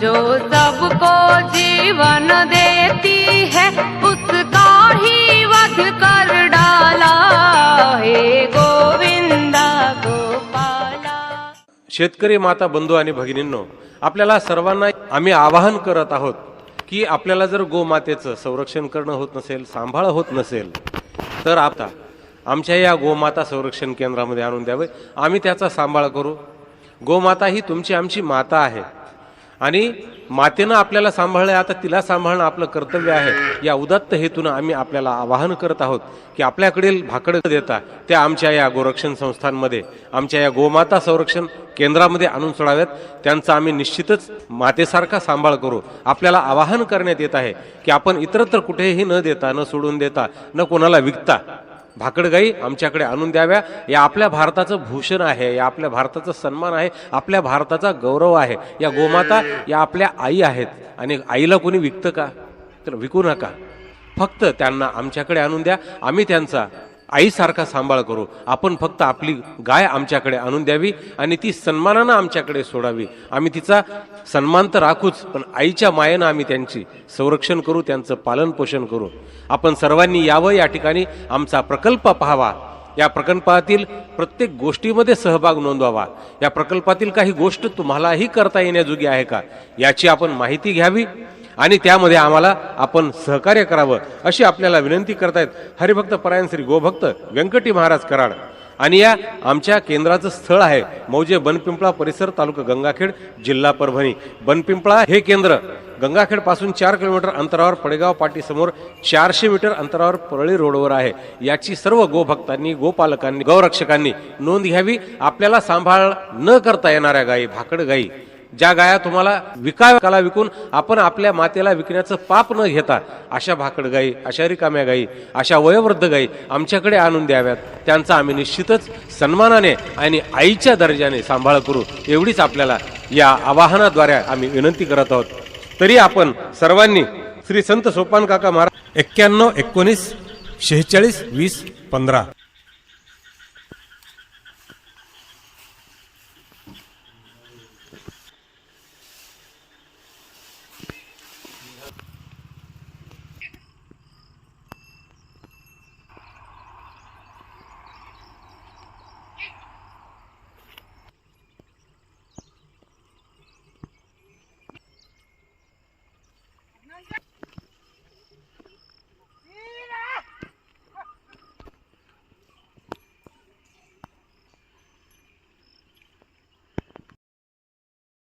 सबको जीवन देती है उसका ही वध कर डाला हे गोविंदा गोपाला। शेतकरी माता बंधू आणि भगिनींनो आपल्याला सर्वांना आम्ही आवाहन करत आहोत की आपल्याला जर गोमातेचं संरक्षण करणं होत नसेल सांभाळ होत नसेल तर आता आमच्या या गोमाता संरक्षण केंद्रामध्ये आणून द्यावे. आम्ही त्याचा सांभाळ करू. गोमाता ही तुमची आमची माता आहे. आणि मातेनं आपल्याला सांभाळलं आता तिला सांभाळणं आपलं कर्तव्य आहे. या उदात्त हेतूनं आम्ही आपल्याला आवाहन करत आहोत की आपल्याकडील भाकड देता त्या आमच्या या गोरक्षण संस्थांमध्ये आमच्या या गोमाता संरक्षण केंद्रामध्ये आणून सोडाव्यात. त्यांचा आम्ही निश्चितच मातेसारखा सांभाळ करू. आपल्याला आवाहन करण्यात येत आहे की आपण इतरत्र कुठेही न देता न सोडून देता न कोणाला विकता भाकडगाई आमच्याकडे आणून द्याव्या. या आपल्या भारताचं भूषण आहे या आपल्या भारताचा सन्मान आहे आपल्या भारताचा गौरव आहे. या गोमाता या आपल्या आई आहेत. आणि आईला कोणी विकतं का? तर विकू नका. फक्त त्यांना आमच्याकडे आणून द्या. आम्ही त्यांचा आईसारखा सांभाळ करू. आपण फक्त आपली गाय आमच्याकडे आणून द्यावी आणि ती सन्मानानं आमच्याकडे सोडावी. आम्ही तिचा सन्मान तर राखूच पण आईच्या मायेनं आम्ही त्यांची संरक्षण करू त्यांचं पालनपोषण करू. आपण सर्वांनी यावं या ठिकाणी आमचा प्रकल्प पाहावा. या प्रकल्पातील प्रत्येक गोष्टीमध्ये सहभाग नोंदवावा. या प्रकल्पातील काही गोष्ट तुम्हालाही करता येण्याजोगी आहे का? याची आपण माहिती घ्यावी. आणि त्यामध्ये आम्हाला आपण सहकार्य करावं अशी आपल्याला विनंती करतायत हरिभक्त परायण श्री गोभक्त व्यंकटी महाराज कराड. आणि या आमच्या केंद्राचं स्थळ आहे मौजे बनपिंपळा परिसर तालुका गंगाखेड जिल्हा परभणी. बनपिंपळा हे केंद्र गंगाखेडपासून चार किलोमीटर अंतरावर पडेगाव पाटीसमोर चारशे मीटर अंतरावर परळी रोडवर आहे. याची सर्व गोभक्तांनी गोपालकांनी गौरक्षकांनी नोंद घ्यावी. आपल्याला सांभाळ न करता येणाऱ्या गायी भाकड गायी. ज्या गाया तुम्हाला विकायला विकून आपण आपल्या मातेला विकण्याचं पाप न घेता अशा भाकड गाई अशा रिकाम्या गाई अशा वयोवृद्ध गाई आमच्याकडे आणून द्याव्यात. त्यांचा आम्ही निश्चितच सन्मानाने आणि आईच्या दर्जाने सांभाळ करू. एवढीच आपल्याला या आवाहनाद्वारे आम्ही विनंती करत आहोत. तरी आपण सर्वांनी श्री संत सोपान काका महाराज एक्क्याण्णव एकोणीस शेहेचाळीस वीस पंधरा.